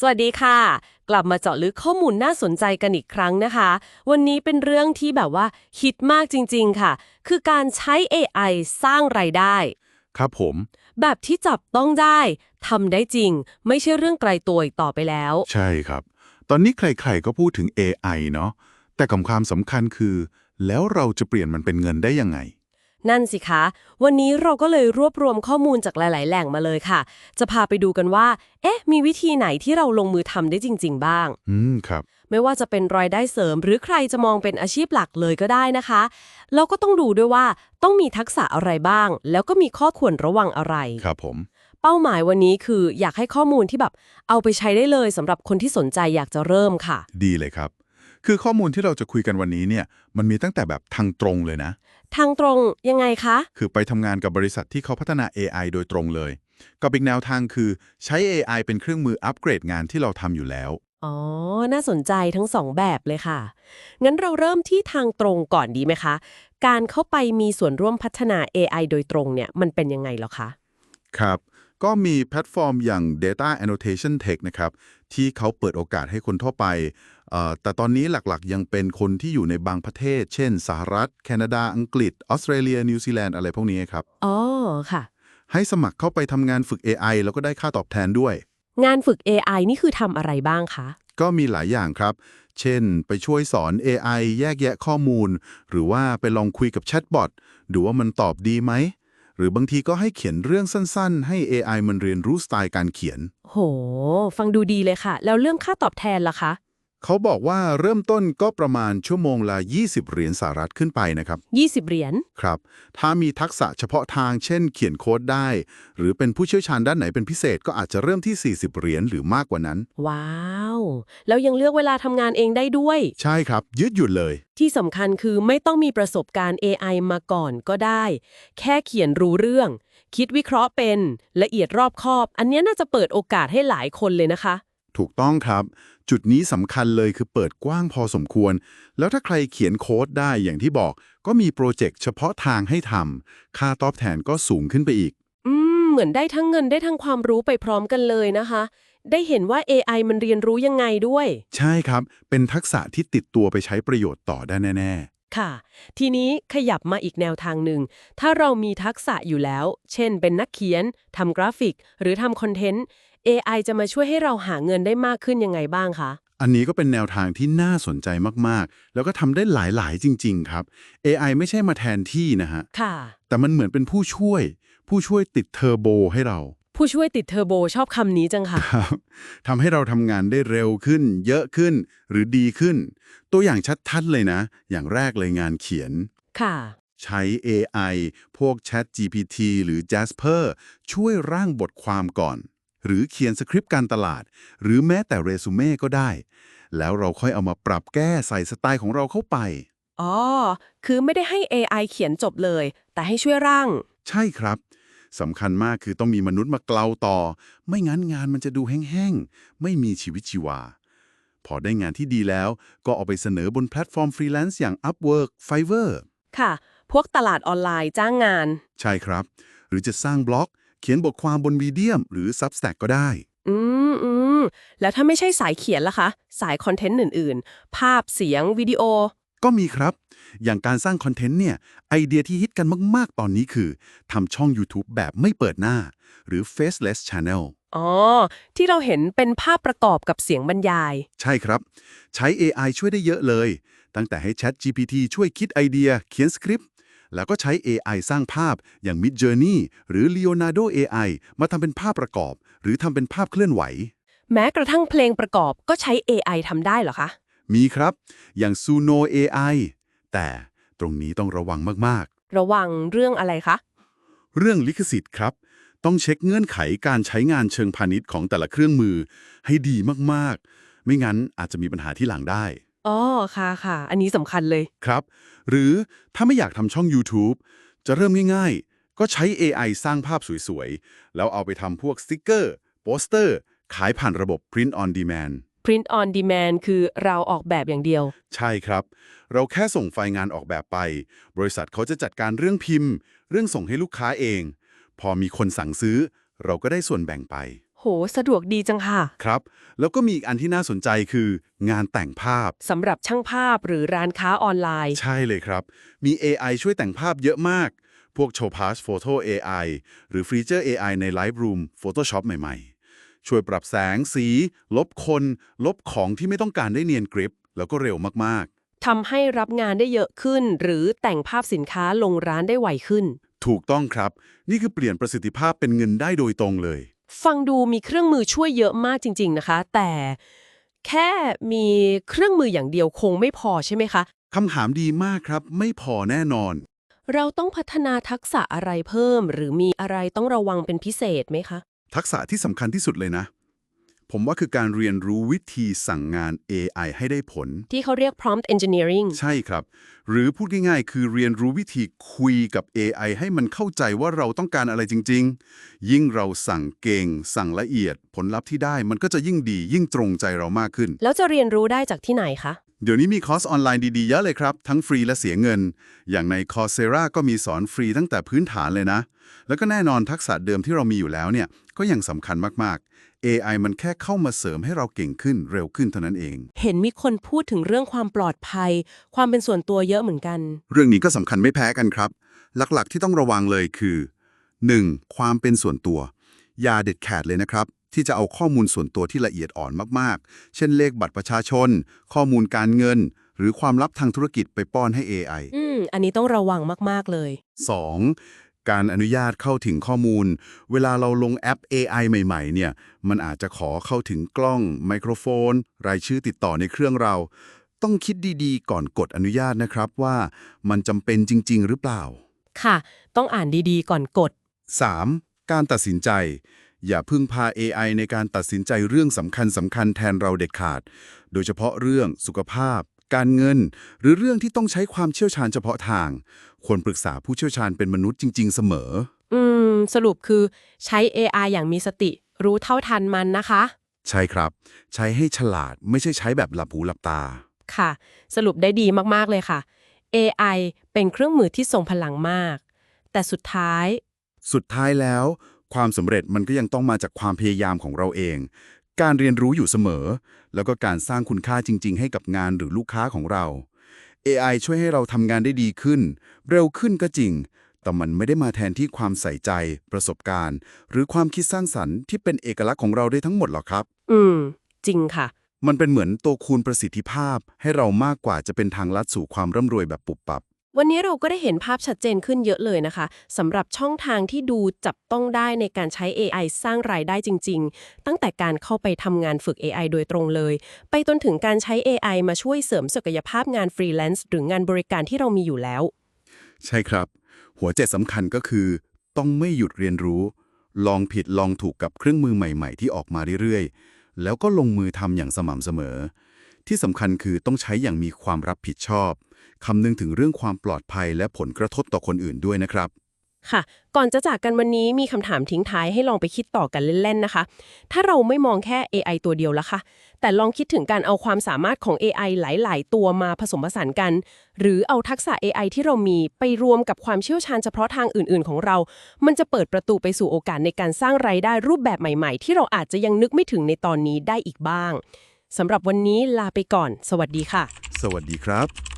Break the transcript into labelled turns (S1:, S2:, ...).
S1: สวัสดีค่ะ กลับมาเจาะลึกข้อมูลน่าสนใจกันอีกครั้งนะคะ วันนี้เป็นเรื่องที่แบบว่าฮิตมากจริง ๆ ค่ะ คือการใช้ AI สร้างไรายได้
S2: ครับผม
S1: แบบที่จับต้องได้ทำได้จริง ไม่ใช่เรื่องไกลตัวอีกต่อไปแล้ว
S2: ใช่ครับ ตอนนี้ใครๆก็พูดถึง AI เนาะแต่คำความสำคัญคือ แล้วเราจะเปลี่ยนมันเป็นเงินได้ยังไง
S1: นั่นสิคะ วันนี้เราก็เลยรวบรวมข้อมูลจากหลาย ๆ แหล่งมาเลยค่ะ จะพาไปดูกันว่า เอ๊ะ มีวิธีไหนที่เราลงมือทำได้จริง ๆ บ้าง
S2: อืม ครับ
S1: ไม่ว่าจะเป็นรายได้เสริม หรือใครจะมองเป็นอาชีพหลักเลยก็ได้นะคะแล้วก็ต้องดูด้วยว่าต้องมีทักษะอะไรบ้าง แล้วก็มีข้อควรระวังอะไร
S2: ครับผม
S1: เป้าหมายวันนี้คืออยากให้ข้อมูลที่แบบ เอาไปใช้ได้เลยสำหรับคนที่สนใจอยากจะเริ่มค่ะ
S2: ดีเลยครับ คือข้อมูลที่เราจะคุยกันวันนี้เนี่ยมันมีตั้งแต่แบบทางตรงเลยนะ
S1: ทางตรงยังไงคะ
S2: คือไปทำงานกับบริษัทที่เขาพัฒนา AI โดยตรงเลย กับอีกแนวทางคือใช้ AI เป็นเครื่องมืออัปเกรดงานที่เราทำอยู่แล้ว
S1: อ๋อ น่าสนใจทั้งสองแบบเลยค่ะ งั้นเราเริ่มที่ทางตรงก่อนดีไหมคะ การเข้าไปมีส่วนร่วมพัฒนา AI โดยตรงเนี่ยมันเป็นยังไงเหรอคะ
S2: ครับ ก็มีแพลตฟอร์มอย่าง Data Annotation Tech นะครับ ที่เขาเปิดโอกาสให้คนทั่วไปเอ่อแต่ตอนนี้หลักๆ ยังเป็นคนที่อยู่ในบางประเทศ เช่น สหรัฐ แคนาดา อังกฤษ ออสเตรเลีย นิวซีแลนด์ อะไรพวกนี้ครับ
S1: อ๋อ ค่ะ
S2: ให้สมัครเข้าไปทำงานฝึก AI แล้วก็ได้ค่าตอบแทนด้วย
S1: งานฝึก AI นี่คือทำอะไรบ้างคะ
S2: ก็มีหลายอย่างครับ เช่น ไปช่วยสอน AI แยกแยะข้อมูล หรือว่าไปลองคุยกับแชทบอท ดูว่ามันตอบดีไหม หรือบางทีก็ให้เขียนเรื่องสั้นๆ ให้ AI มันเรียนรู้สไตล์การเขียน
S1: โห ฟังดูดีเลยค่ะ แล้วเรื่องค่าตอบแทนล่ะคะ
S2: เขาบอกว่าเริ่มต้นก็ประมาณชั่วโมงละ 20 เหรียญสหรัฐขึ้นไปนะครับ
S1: 20 เหรียญ
S2: ครับ ถ้ามีทักษะเฉพาะทางเช่นเขียนโค้ดได้ หรือเป็นผู้เชี่ยวชาญด้านไหนเป็นพิเศษก็อาจจะเริ่มที่ 40 เหรียญหรือมากกว่านั้น
S1: ว้าว แล้วยังเลือกเวลาทำงานเองได้ด้วย
S2: ใช่ครับ ยืดหยุ่นเลย
S1: ที่สำคัญคือไม่ต้องมีประสบการณ์ AI มาก่อนก็ได้ แค่เขียนรู้เรื่อง คิดวิเคราะห์เป็น ละเอียดรอบคอบ อันเนี้ยน่าจะเปิดโอกาสให้หลายคนเลยนะคะ
S2: ถูกต้องครับ จุดนี้สำคัญเลยคือเปิดกว้างพอสมควร แล้วถ้าใครเขียนโค้ดได้อย่างที่บอก ก็มีโปรเจกต์เฉพาะทางให้ทำค่าตอบแทนก็สูงขึ้นไปอีก
S1: อืม เหมือนได้ทั้งเงินได้ทั้งความรู้ไปพร้อมกันเลยนะคะ ได้เห็นว่า AI มันเรียนรู้ยังไงด้วย
S2: ใช่ครับ เป็นทักษะที่ติดตัวไปใช้ประโยชน์ต่อได้แน่
S1: ค่ะ ทีนี้ขยับมาอีกแนวทางหนึ่ง ถ้าเรามีทักษะอยู่แล้ว เช่นเป็นนักเขียน ทำกราฟิก หรือทำคอนเทนต์ AI จะมาช่วยให้เราหาเงินได้มากขึ้นยังไงบ้างคะ
S2: ๆอันนี้ก็เป็นแนวทางที่น่าสนใจมากๆ แล้วก็ทำได้หลายๆ จริง ๆ ครับ AI ไม่ใช่มาแทนที่นะฮะ
S1: ค่ะ
S2: แต่มันเหมือนเป็นผู้ช่วย ผู้ช่วยติดเทอร์โบให้เรา
S1: ผู้ช่วยติดเทอร์โบชอบคำนี้จังค่ะ
S2: ครับทำให้เราทำงานได้เร็วขึ้น เยอะขึ้น หรือดีขึ้น ตัวอย่างชัดๆเลยนะ อย่างแรกเลยงานเขียน
S1: ค่ะ
S2: ใช้ AI พวก Chat GPT หรือ Jasper ช่วยร่างบทความก่อน หรือเขียนสคริปต์การตลาด หรือแม้แต่เรซูเม่ก็ได้ แล้วเราค่อยเอามาปรับแก้ใส่สไตล์ของเราเข้าไป
S1: อ๋อ คือไม่ได้ให้ AI เขียนจบเลย แต่ให้ช่วยร่าง
S2: ใช่ครับสำคัญมากคือต้องมีมนุษย์มาเกลาต่อ ไม่งั้นงานมันจะดูแห้งๆ ไม่มีชีวิตชีวา พอได้งานที่ดีแล้ว ก็เอาไปเสนอบนแพลตฟอร์มฟรีแลนซ์อย่าง Upwork Fiverr
S1: ค่ะ พวกตลาดออนไลน์จ้างงาน
S2: ใช่ครับ หรือจะสร้างบล็อก เขียนบทความบน Medium หรือ Substack ก็ได้
S1: อืมอืมแล้วถ้าไม่ใช่สายเขียนล่ะคะ สายคอนเทนต์อื่น ๆ ภาพเสียงวิดีโอ
S2: ก็มีครับ อย่างการสร้างคอนเทนต์เนี่ย ไอเดียที่ฮิตกันมาก ๆ ตอนนี้คือทำช่อง YouTube แบบไม่เปิดหน้า หรือ Faceless Channel
S1: อ๋อ ที่เราเห็นเป็นภาพประกอบกับเสียงบรรยาย
S2: ใช่ครับ ใช้ AI ช่วยได้เยอะเลย ตั้งแต่ให้ Chat GPT ช่วยคิดไอเดีย เขียนสคริปต์ แล้วก็ใช้ AI สร้างภาพอย่าง Mid Journey หรือ Leonardo AI มาทำเป็นภาพประกอบ หรือทำเป็นภาพเคลื่อนไหว
S1: แม้กระทั่งเพลงประกอบก็ใช้ AI ทำได้เหรอคะ
S2: มีครับ อย่าง Suno AI แต่ตรงนี้ต้องระวังมาก
S1: ระวังเรื่องอะไรคะ
S2: ๆ เรื่องลิขสิทธิ์ครับ ต้องเช็คเงื่อนไขการใช้งานเชิงพาณิชย์ของแต่ละเครื่องมือให้ดีมากๆ ไม่งั้นอาจจะมีปัญหาที่หลังได้
S1: อ๋อค่ะค่ะ อันนี้สำคัญเลย
S2: ครับ หรือถ้าไม่อยากทำช่อง YouTube จะเริ่มง่ายๆ ก็ใช้ AI สร้างภาพสวยๆ แล้วเอาไปทำพวกสติกเกอร์ โปสเตอร์ ขายผ่านระบบ Print on Demand
S1: print on demand คือเราออกแบบอย่างเดียว
S2: ใช่ครับ เราแค่ส่งไฟล์งานออกแบบไป บริษัทเขาจะจัดการเรื่องพิมพ์ เรื่องส่งให้ลูกค้าเอง พอมีคนสั่งซื้อ เราก็ได้ส่วนแบ่งไป
S1: โห สะดวกดีจังค่ะ
S2: ครับ แล้วก็มีอีกอันที่น่าสนใจคืองานแต่งภาพ
S1: สำหรับช่างภาพหรือร้านค้าออนไลน์
S2: ใช่เลยครับ มี AI ช่วยแต่งภาพเยอะมาก พวก Topaz Photo AI หรือฟีเจอร์ AI ใน Lightroom Photoshop ใหม่ๆ ช่วยปรับแสงสี ลบคน ลบของที่ไม่ต้องการได้เนียนกริป แล้วก็เร็วมาก
S1: ทำให้รับงานได้เยอะขึ้น หรือแต่งภาพสินค้าลงร้านได้ไวขึ้น
S2: ๆ ถูกต้องครับ นี่คือเปลี่ยนประสิทธิภาพเป็นเงินได้โดยตรงเลย
S1: ฟังดูมีเครื่องมือช่วยเยอะมากจริง ๆนะคะ แต่แค่มีเครื่องมืออย่างเดียวคงไม่พอใช่ไหมคะ
S2: คำถามดีมากครับ ไม่พอแน่นอน
S1: เราต้องพัฒนาทักษะอะไรเพิ่ม หรือมีอะไรต้องระวังเป็นพิเศษไหมคะ
S2: ทักษะที่สำคัญที่สุดเลยนะ ผมว่าคือการเรียนรู้วิธีสั่งงาน AI ให้ได้ผล
S1: ที่เขาเรียก prompt engineering
S2: ใช่ครับ หรือพูดง่ายๆ คือเรียนรู้วิธีคุยกับ AI ให้มันเข้าใจว่าเราต้องการอะไรจริง ๆ ยิ่งเราสั่งเก่ง สั่งละเอียด ผลลัพธ์ที่ได้มันก็จะยิ่งดี ยิ่งตรงใจเรามากขึ้น
S1: แล้วจะเรียนรู้ได้จากที่ไหนคะ
S2: เดี๋ยวนี้มีคอร์สออนไลน์ดีๆเยอะเลยครับ ทั้งฟรีและเสียเงิน อย่างใน Coursera ก็มีสอนฟรีตั้งแต่พื้นฐานเลยนะ แล้วก็แน่นอนทักษะเดิมที่เรามีอยู่แล้วเนี่ยก็ยังสำคัญมากๆ AI มันแค่เข้ามาเสริมให้เราเก่งขึ้นเร็วขึ้นเท่านั้นเอง
S1: เห็นมีคนพูดถึงเรื่องความปลอดภัย ความเป็นส่วนตัวเยอะเหมือนกัน
S2: เรื่องนี้ก็สำคัญไม่แพ้กันครับ หลักๆที่ต้องระวังเลยคือ 1. ความเป็นส่วนตัว อย่าเด็ดขาดเลยนะครับ ที่จะเอาข้อมูลส่วนตัวที่ละเอียดอ่อนมากๆ เช่นเลขบัตรประชาชน ข้อมูลการเงิน หรือความลับทางธุรกิจไปป้อนให้ AI
S1: อืมอันนี้ต้องระวังมากๆเลย
S2: 2. การอนุญาตเข้าถึงข้อมูล เวลาเราลงแอป AI ใหม่ ๆ เนี่ย มันอาจจะขอเข้าถึงกล้อง ไมโครโฟน รายชื่อติดต่อในเครื่องเรา ต้องคิดดีๆ ก่อนกดอนุญาตนะครับว่ามันจำเป็นจริง ๆ หรือเปล่า
S1: ค่ะ ต้องอ่านดีๆ ก่อนกด
S2: 3. การตัดสินใจ อย่าพึ่งพา AI ในการตัดสินใจเรื่องสำคัญสำคัญแทนเราเด็ดขาด โดยเฉพาะเรื่องสุขภาพ การเงิน หรือเรื่องที่ต้องใช้ความเชี่ยวชาญเฉพาะทาง ควรปรึกษาผู้เชี่ยวชาญเป็นมนุษย์จริง ๆ เสมอ
S1: อืม สรุปคือใช้ AI อย่างมีสติ รู้เท่าทันมันนะคะ
S2: ใช่ครับ ใช้ให้ฉลาดไม่ใช่ใช้แบบหลับหูหลับตา
S1: ค่ะ สรุปได้ดีมากๆเลยค่ะ AI เป็นเครื่องมือที่ทรงพลังมาก แต่สุดท้าย
S2: สุดท้ายแล้ว ความสำเร็จมันก็ยังต้องมาจากความพยายามของเราเอง การเรียนรู้อยู่เสมอ แล้วก็การสร้างคุณค่าจริง ๆ ให้กับงานหรือลูกค้าของเรา AI ช่วยให้เราทำงานได้ดีขึ้น เร็วขึ้นก็จริง แต่มันไม่ได้มาแทนที่ความใส่ใจ ประสบการณ์ หรือความคิดสร้างสรรค์ที่เป็นเอกลักษณ์ของเราได้ทั้งหมดหรอกครับ
S1: อืม จริงค่ะ
S2: มันเป็นเหมือนตัวคูณประสิทธิภาพ ให้เรามากกว่าจะเป็นทางลัดสู่ความร่ำรวยแบบปุบปับ
S1: วันนี้เราก็ได้เห็นภาพชัดเจนขึ้นเยอะเลยนะคะสำหรับช่องทางที่ดูจับต้องได้ในการใช้ AI สร้างรายได้จริง ๆ ตั้งแต่การเข้าไปทำงานฝึก AI โดยตรงเลย ไปจนถึงการใช้ AI มาช่วยเสริมศักยภาพงานฟรีแลนซ์หรืองานบริการที่เรามีอยู่แล้ว
S2: ใช่ครับ หัวใจสำคัญก็คือ ต้องไม่หยุดเรียนรู้ ลองผิดลองถูกกับเครื่องมือใหม่ ๆ ที่ออกมาเรื่อยๆ แล้วก็ลงมือทำอย่างสม่ำเสมอ ที่สำคัญคือต้องใช้อย่างมีความรับผิดชอบคำนึงถึงเรื่องความปลอดภัยและผลกระทบต่อคนอื่นด้วยนะครับ
S1: ค่ะ ก่อนจะจากกันวันนี้มีคำถามทิ้งท้ายให้ลองไปคิดต่อกันเล่นๆนะคะ ถ้าเราไม่มองแค่ AI ตัวเดียวละคะ แต่ลองคิดถึงการเอาความสามารถของ AI หลาย ๆ ตัวมาผสมผสานกัน หรือเอาทักษะ AI ที่เรามีไปรวมกับความเชี่ยวชาญเฉพาะทางอื่น ๆ ของเรา มันจะเปิดประตูไปสู่โอกาสในการสร้างไรายได้รูปแบบใหม่ ๆ ที่เราอาจจะยังนึกไม่ถึงในตอนนี้ได้อีกบ้าง สำหรับวันนี้ลาไปก่อน สวัสดีค่ะ
S2: สวัสดีครับ